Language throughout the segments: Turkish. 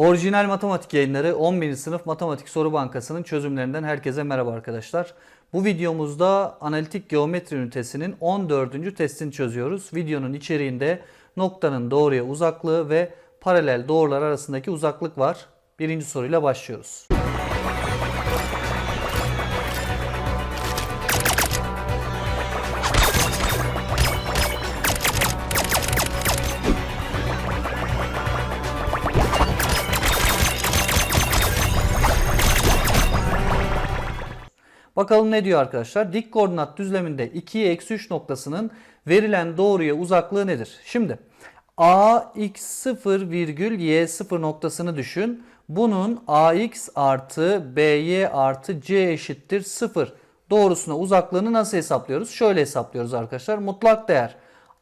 Orijinal Matematik Yayınları 11. sınıf matematik soru bankasının çözümlerinden herkese merhaba arkadaşlar. Bu videomuzda analitik geometri ünitesinin 14. testini çözüyoruz. Videonun içeriğinde noktanın doğruya uzaklığı ve paralel doğrular arasındaki uzaklık var. Birinci soruyla başlıyoruz. Bakalım ne diyor arkadaşlar? Dik koordinat düzleminde 2'ye eksi 3 noktasının verilen doğruya uzaklığı nedir? Şimdi ax0 virgül y0 noktasını düşün. Bunun ax artı by artı c eşittir 0 doğrusuna uzaklığını nasıl hesaplıyoruz? Şöyle hesaplıyoruz arkadaşlar. Mutlak değer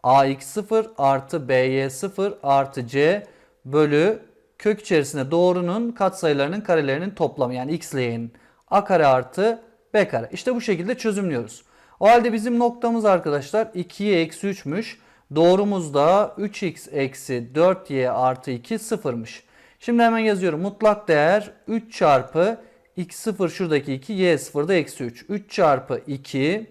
ax0 artı by0 artı c bölü kök içerisinde doğrunun katsayılarının karelerinin toplamı yani x ile y'nin a kare artı b kare. İşte bu şekilde çözümlüyoruz. O halde bizim noktamız arkadaşlar 2'ye eksi 3'müş. Doğrumuz da 3x eksi 4y artı 2 sıfırmış. Şimdi hemen yazıyorum. Mutlak değer 3 çarpı x0 şuradaki 2 y0 da eksi 3. 3 çarpı 2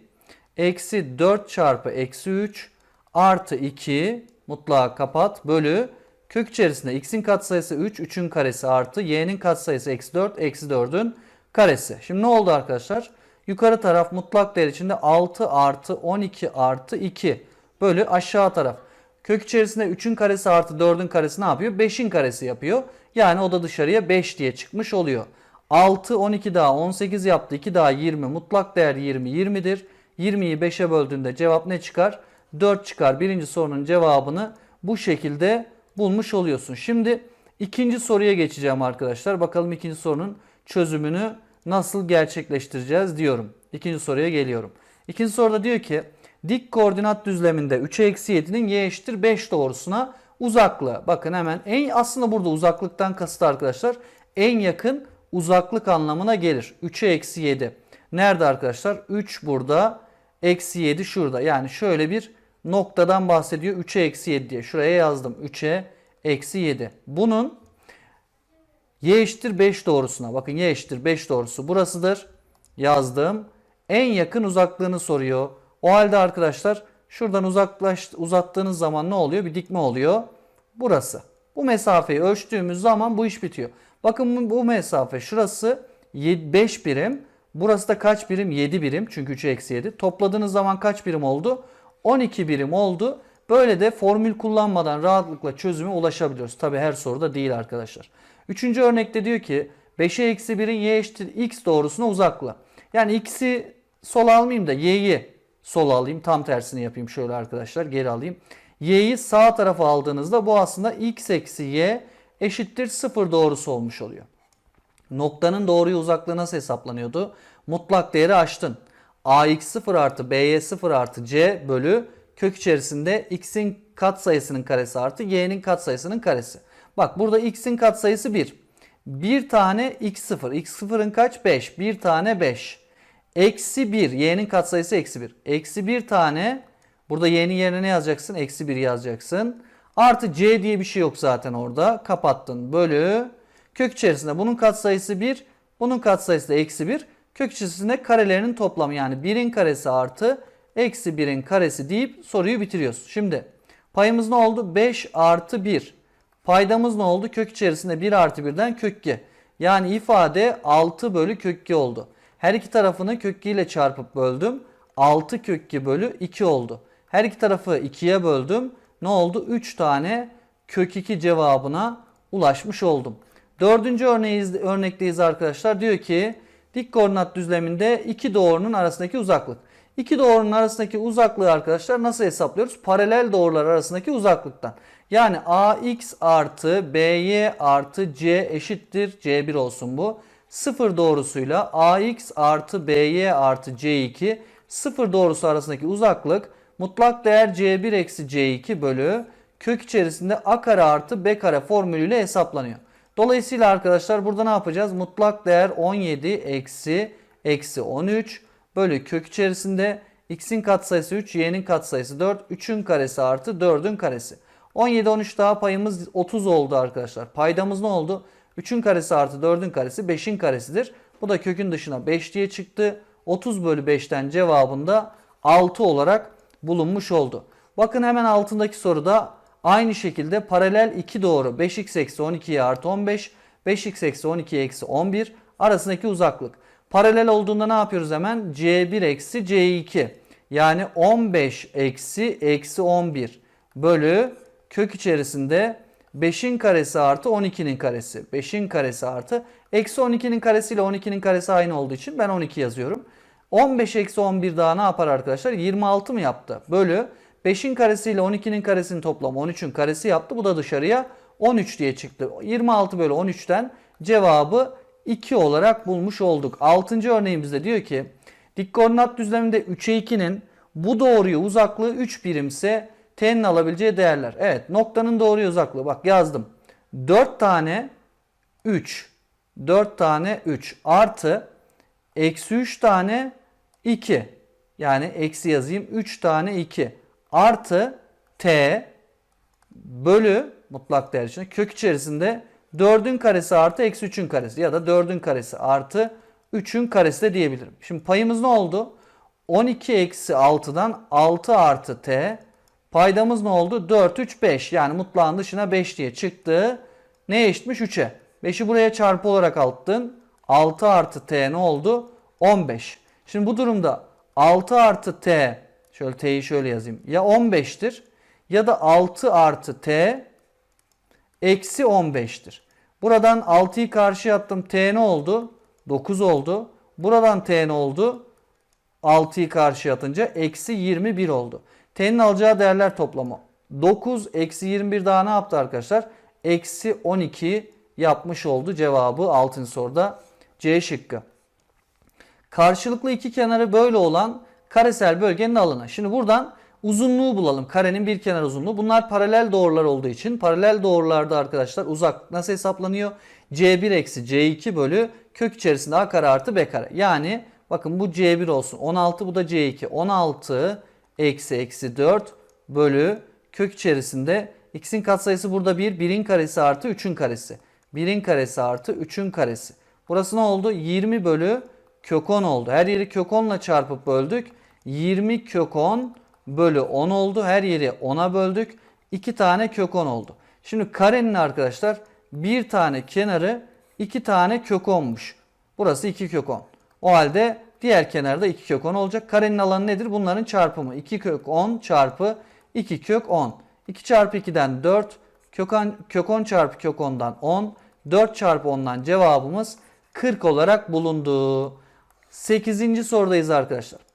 eksi 4 çarpı eksi 3 artı 2 mutlağı kapat bölü kök içerisinde x'in katsayısı 3 3'ün karesi artı y'nin katsayısı eksi 4 eksi 4'ün karesi. Şimdi ne oldu arkadaşlar? Yukarı taraf mutlak değer içinde 6 artı 12 artı 2 bölü aşağı taraf. Kök içerisinde 3'ün karesi artı 4'ün karesi ne yapıyor? 5'in karesi yapıyor. Yani o da dışarıya 5 diye çıkmış oluyor. 6, 12 daha 18 yaptı. 2 daha 20. Mutlak değer 20, 20'dir. 20'yi 5'e böldüğünde cevap ne çıkar? 4 çıkar. Birinci sorunun cevabını bu şekilde bulmuş oluyorsun. Şimdi ikinci soruya geçeceğim arkadaşlar. Bakalım ikinci sorunun çözümünü nasıl gerçekleştireceğiz diyorum. İkinci soruya geliyorum. İkinci soruda diyor ki dik koordinat düzleminde 3'e eksi 7'nin y eşittir 5 doğrusuna uzaklığı. Bakın hemen en aslında burada uzaklıktan kasıt arkadaşlar en yakın uzaklık anlamına gelir. 3'e eksi 7. Nerede arkadaşlar? 3 burada. Eksi 7 şurada. Yani şöyle bir noktadan bahsediyor. 3'e eksi 7 diye. Şuraya yazdım. 3'e eksi 7. Bunun y eşittir 5 doğrusuna. Bakın y eşittir 5 doğrusu burasıdır. Yazdım. En yakın uzaklığını soruyor. O halde arkadaşlar şuradan uzaklaş, uzattığınız zaman ne oluyor? Bir dikme oluyor. Burası. Bu mesafeyi ölçtüğümüz zaman bu iş bitiyor. Bakın bu mesafe şurası 5 birim. Burası da kaç birim? 7 birim. Çünkü 3'e eksi 7. Topladığınız zaman kaç birim oldu? 12 birim oldu. Böyle de formül kullanmadan rahatlıkla çözüme ulaşabiliyoruz. Tabi her soruda değil arkadaşlar. Üçüncü örnekte diyor ki 5'e eksi 1'in y eşittir x doğrusuna uzakla. Yani x'i sola almayayım da y'yi sola alayım. Tam tersini yapayım şöyle arkadaşlar geri alayım. y'yi sağ tarafa aldığınızda bu aslında x eksi y eşittir 0 doğrusu olmuş oluyor. Noktanın doğruya uzaklığı nasıl hesaplanıyordu? Mutlak değeri açtın. ax0 artı by0 artı c bölü kök içerisinde x'in katsayısının karesi artı y'nin katsayısının karesi. Bak burada x'in katsayısı 1. Bir tane x0. x0'ın kaç? 5. Bir tane 5. Eksi 1. Y'nin katsayısı eksi 1. Eksi 1 tane. Burada y'nin yerine ne yazacaksın? Eksi 1 yazacaksın. Artı c diye bir şey yok zaten orada. Kapattın. Bölü. Kök içerisinde bunun katsayısı 1. Bunun katsayısı da eksi 1. Kök içerisinde karelerinin toplamı yani 1'in karesi artı eksi 1'in karesi deyip soruyu bitiriyorsun. Şimdi payımız ne oldu? 5 artı 1. Paydamız ne oldu? Kök içerisinde 1 artı 1'den kök 2. Yani ifade 6 bölü kök 2 oldu. Her iki tarafını kök 2 ile çarpıp böldüm. 6 kök 2 bölü 2 oldu. Her iki tarafı 2'ye böldüm. Ne oldu? 3 tane kök 2 cevabına ulaşmış oldum. Dördüncü örneğiz, örnekteyiz arkadaşlar. Diyor ki dik koordinat düzleminde iki doğrunun arasındaki uzaklık. İki doğrunun arasındaki uzaklığı arkadaşlar nasıl hesaplıyoruz? Paralel doğrular arasındaki uzaklıktan. Yani ax artı by artı c eşittir c1 olsun bu. Sıfır doğrusuyla ax artı by artı c2 sıfır doğrusu arasındaki uzaklık mutlak değer c1 eksi c2 bölü kök içerisinde a kare artı b kare formülüyle hesaplanıyor. Dolayısıyla arkadaşlar burada ne yapacağız? Mutlak değer 17 eksi eksi 13 bölü kök içerisinde x'in katsayısı 3, y'nin katsayısı 4, 3'ün karesi artı 4'ün karesi. 17 13 daha payımız 30 oldu arkadaşlar. Paydamız ne oldu? 3'ün karesi artı 4'ün karesi 5'in karesidir. Bu da kökün dışına 5 diye çıktı. 30 bölü 5'ten cevabında 6 olarak bulunmuş oldu. Bakın hemen altındaki soruda aynı şekilde paralel 2 doğru 5x eksi 12'ye artı 15 5x eksi 12'ye eksi 11 arasındaki uzaklık. Paralel olduğunda ne yapıyoruz hemen? C1 eksi C2 yani 15 eksi eksi 11 bölü kök içerisinde 5'in karesi artı 12'nin karesi. 5'in karesi artı eksi 12'nin karesi ile 12'nin karesi aynı olduğu için ben 12 yazıyorum. 15 eksi 11 daha ne yapar arkadaşlar? 26 mı yaptı? Bölü 5'in karesi ile 12'nin karesinin toplamı 13'ün karesi yaptı. Bu da dışarıya 13 diye çıktı. 26 bölü 13'ten cevabı 2 olarak bulmuş olduk. 6. örneğimizde diyor ki dik koordinat düzleminde 3'e 2'nin bu doğruya uzaklığı 3 birimse t'nin alabileceği değerler. Evet noktanın doğruya uzaklığı bak yazdım. 4 tane 3 4 tane 3 artı eksi 3 tane 2 yani eksi yazayım 3 tane 2 artı t bölü mutlak değer için kök içerisinde 4'ün karesi artı eksi 3'ün karesi ya da 4'ün karesi artı 3'ün karesi de diyebilirim. Şimdi payımız ne oldu? 12 eksi 6'dan 6 artı t paydamız ne oldu? 4, 3, 5 yani mutlağın dışına 5 diye çıktı. Neye eşitmiş? 3'e. 5'i buraya çarpı olarak attın. 6 artı t ne oldu? 15. Şimdi bu durumda 6 artı t şöyle t'yi şöyle yazayım. Ya 15'tir ya da 6 artı t eksi 15'tir. Buradan 6'yı karşıya attım. T ne oldu? 9 oldu. Buradan t ne oldu? 6'yı karşıya atınca eksi 21 oldu. T'nin alacağı değerler toplamı 9 eksi 21 daha ne yaptı arkadaşlar? Eksi 12 yapmış oldu cevabı 6. soruda C şıkkı. Karşılıklı iki kenarı böyle olan karesel bölgenin alanı. Şimdi buradan uzunluğu bulalım. Karenin bir kenar uzunluğu. Bunlar paralel doğrular olduğu için paralel doğrularda arkadaşlar uzak nasıl hesaplanıyor? C1 eksi C2 bölü kök içerisinde A kare artı B kare. Yani bakın bu C1 olsun. 16 bu da C2. 16 eksi eksi 4 bölü kök içerisinde x'in katsayısı burada 1. 1'in karesi artı 3'ün karesi. 1'in karesi artı 3'ün karesi. Burası ne oldu? 20 bölü kök 10 oldu. Her yeri kök 10 ile çarpıp böldük. 20 kök 10 bölü 10 oldu. Her yeri 10'a böldük. 2 tane kök 10 oldu. Şimdi karenin arkadaşlar bir tane kenarı 2 tane kök 10'muş. Burası 2 kök 10. O halde diğer kenarda 2 kök 10 olacak. Karenin alanı nedir? Bunların çarpımı. 2 kök 10 çarpı 2 kök 10. 2 çarpı 2'den 4. Kök 10, kök 10 çarpı kök 10'dan 10. 4 çarpı 10'dan cevabımız 40 olarak bulundu. 8. sorudayız arkadaşlar.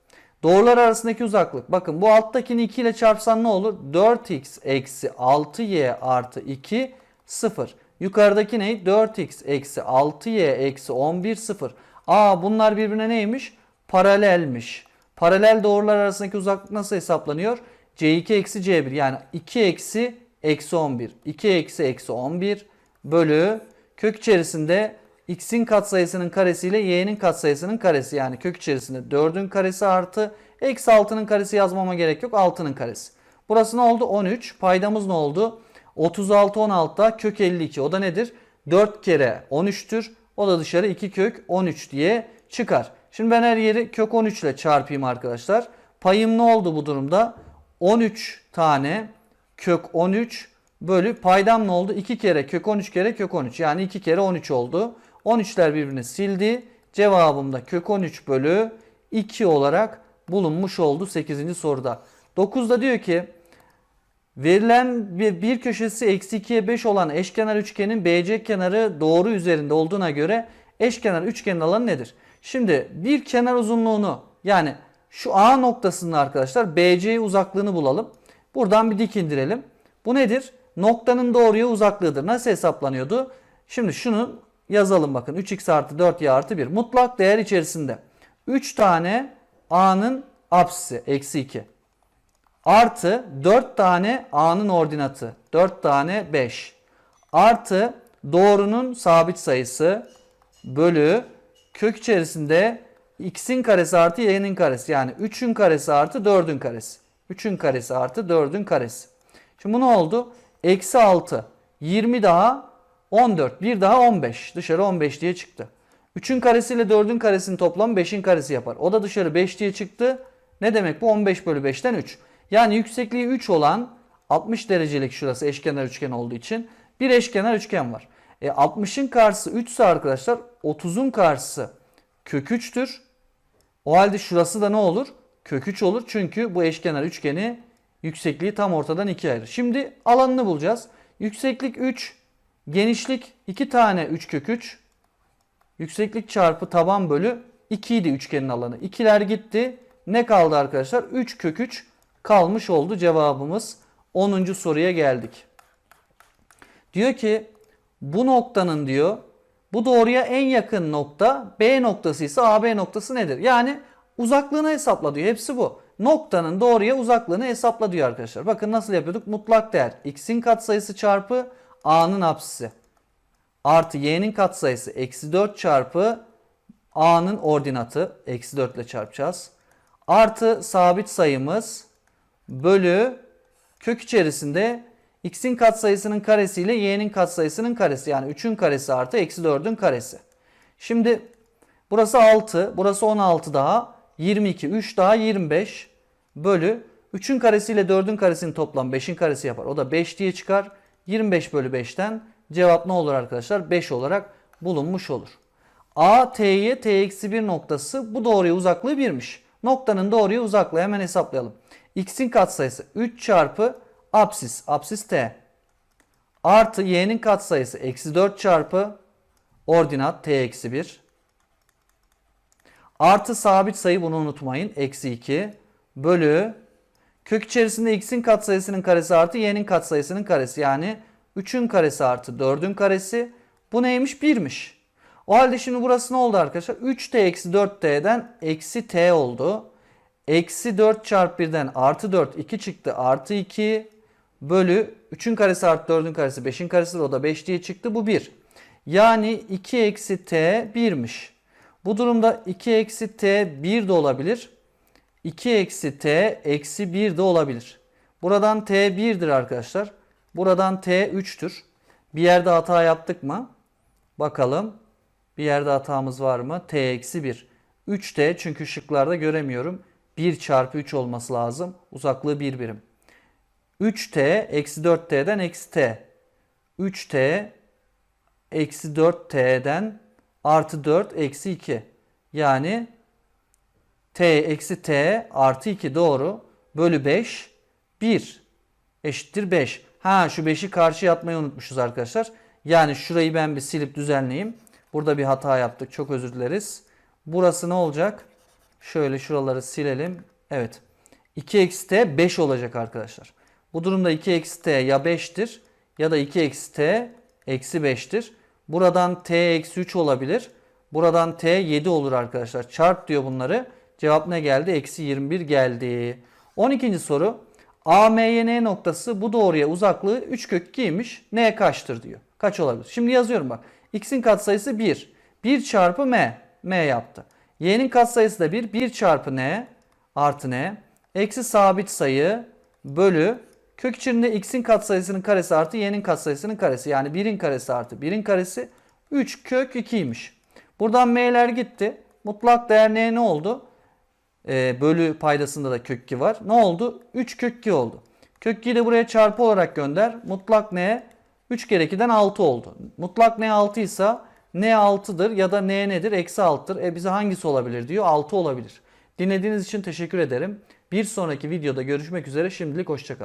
Doğrular arasındaki uzaklık. Bakın bu alttakini 2 ile çarpsan ne olur? 4x eksi 6y artı 2 0. Yukarıdaki ne? 4x eksi 6y eksi 11 0. Aa bunlar birbirine neymiş? Paralelmiş. Paralel doğrular arasındaki uzaklık nasıl hesaplanıyor? C2 eksi C1 yani 2 eksi eksi 11. 2 eksi eksi 11 bölü kök içerisinde x'in katsayısının karesi ile y'nin katsayısının karesi yani kök içerisinde 4'ün karesi artı eksi 6'nın karesi yazmama gerek yok 6'nın karesi. Burası ne oldu? 13. Paydamız ne oldu? 36 16'da kök 52. O da nedir? 4 kere 13'tür. O da dışarı 2 kök 13 diye çıkar. Şimdi ben her yeri kök 13 ile çarpayım arkadaşlar. Payım ne oldu bu durumda? 13 tane kök 13 bölü paydam ne oldu? 2 kere kök 13 kere kök 13. Yani 2 kere 13 oldu. 13'ler birbirini sildi. Cevabım da kök 13 bölü 2 olarak bulunmuş oldu 8. soruda. 9'da diyor ki verilen bir, köşesi eksi 2'ye 5 olan eşkenar üçgenin BC kenarı doğru üzerinde olduğuna göre eşkenar üçgenin alanı nedir? Şimdi bir kenar uzunluğunu yani şu A noktasının arkadaşlar BC uzaklığını bulalım. Buradan bir dik indirelim. Bu nedir? Noktanın doğruya uzaklığıdır. Nasıl hesaplanıyordu? Şimdi şunu yazalım bakın. 3x artı 4y artı 1. Mutlak değer içerisinde. 3 tane a'nın apsisi eksi 2. Artı 4 tane a'nın ordinatı. 4 tane 5. Artı doğrunun sabit sayısı bölü kök içerisinde x'in karesi artı y'nin karesi. Yani 3'ün karesi artı 4'ün karesi. 3'ün karesi artı 4'ün karesi. Şimdi bu ne oldu? Eksi 6. 20 daha 14. Bir daha 15. Dışarı 15 diye çıktı. 3'ün karesiyle 4'ün karesinin toplamı 5'in karesi yapar. O da dışarı 5 diye çıktı. Ne demek bu? 15 bölü 5'ten 3. Yani yüksekliği 3 olan 60 derecelik şurası eşkenar üçgen olduğu için bir eşkenar üçgen var. E 60'ın karşısı 3 ise arkadaşlar 30'un karşısı kök 3'tür. O halde şurası da ne olur? Kök 3 olur. Çünkü bu eşkenar üçgeni yüksekliği tam ortadan ikiye ayırır. Şimdi alanını bulacağız. Yükseklik 3, genişlik 2 tane 3 kök 3. Yükseklik çarpı taban bölü 2 idi üçgenin alanı. İkiler gitti. Ne kaldı arkadaşlar? 3 kök 3 kalmış oldu cevabımız. 10. soruya geldik. Diyor ki bu noktanın diyor bu doğruya en yakın nokta B noktası ise AB noktası nedir? Yani uzaklığını hesapla diyor. Hepsi bu. Noktanın doğruya uzaklığını hesapla diyor arkadaşlar. Bakın nasıl yapıyorduk? Mutlak değer x'in katsayısı çarpı a'nın apsisi. Artı y'nin katsayısı eksi 4 çarpı a'nın ordinatı. Eksi 4 ile çarpacağız. Artı sabit sayımız bölü kök içerisinde x'in katsayısının karesi ile y'nin katsayısının karesi. Yani 3'ün karesi artı eksi 4'ün karesi. Şimdi burası 6, burası 16 daha 22, 3 daha 25 bölü 3'ün karesi ile 4'ün karesinin toplam 5'in karesi yapar. O da 5 diye çıkar. 25 bölü 5'ten cevap ne olur arkadaşlar? 5 olarak bulunmuş olur. A, T'ye T-1 noktası bu doğruya uzaklığı 1'miş. Noktanın doğruya uzaklığı hemen hesaplayalım. X'in katsayısı 3 çarpı apsis, apsis T. Artı y'nin katsayısı eksi 4 çarpı ordinat T eksi 1. Artı sabit sayı bunu unutmayın. Eksi 2 bölü kök içerisinde x'in katsayısının karesi artı y'nin katsayısının karesi. Yani 3'ün karesi artı 4'ün karesi. Bu neymiş? 1'miş. O halde şimdi burası ne oldu arkadaşlar? 3t eksi 4t'den eksi t oldu. Eksi 4 çarpı 1'den artı 4 2 çıktı. Artı 2 bölü 3'ün karesi artı 4'ün karesi 5'in karesidir. O da 5 diye çıktı. Bu 1. Yani 2 eksi t 1'miş. Bu durumda 2 eksi t 1 de olabilir. 2 eksi t eksi 1 de olabilir. Buradan t 1'dir arkadaşlar. Buradan t 3'tür. Bir yerde hata yaptık mı? Bakalım. Bir yerde hatamız var mı? t eksi 1. 3t çünkü şıklarda göremiyorum. 1 çarpı 3 olması lazım. Uzaklığı 1 birim. 3t eksi 4t'den eksi t. 3t eksi 4t'den artı 4 eksi 2. Yani t eksi t artı 2 doğru. Bölü 5 1 eşittir 5. Ha şu 5'i karşı atmayı unutmuşuz arkadaşlar. Yani şurayı ben bir silip düzenleyeyim. Burada bir hata yaptık. Çok özür dileriz. Burası ne olacak? Şöyle şuraları silelim. Evet. 2 eksi t 5 olacak arkadaşlar. Bu durumda 2 eksi t ya 5'tir ya da 2 eksi t eksi 5'tir. Buradan t eksi 3 olabilir. Buradan t 7 olur arkadaşlar. Çarp diyor bunları. Cevap ne geldi? Eksi 21 geldi. 12. soru. AMYN noktası bu doğruya uzaklığı 3 kök 2'ymiş. N kaçtır diyor. Kaç olabilir? Şimdi yazıyorum bak. X'in katsayısı 1. 1 çarpı M. M yaptı. Y'nin katsayısı da 1. 1 çarpı N artı N. Eksi sabit sayı bölü kök içinde x'in katsayısının karesi artı y'nin katsayısının karesi. Yani 1'in karesi artı 1'in karesi 3 kök 2'ymiş. Buradan m'ler gitti. Mutlak değer n ne oldu? Ee, bölü paydasında da kök 2 var. Ne oldu? 3 kök 2 oldu. Kök 2'yi de buraya çarpı olarak gönder. Mutlak n 3 kere 2'den 6 oldu. Mutlak n 6 ise n 6'dır ya da n nedir? Eksi 6'dır. E bize hangisi olabilir diyor. 6 olabilir. Dinlediğiniz için teşekkür ederim. Bir sonraki videoda görüşmek üzere. Şimdilik hoşçakalın.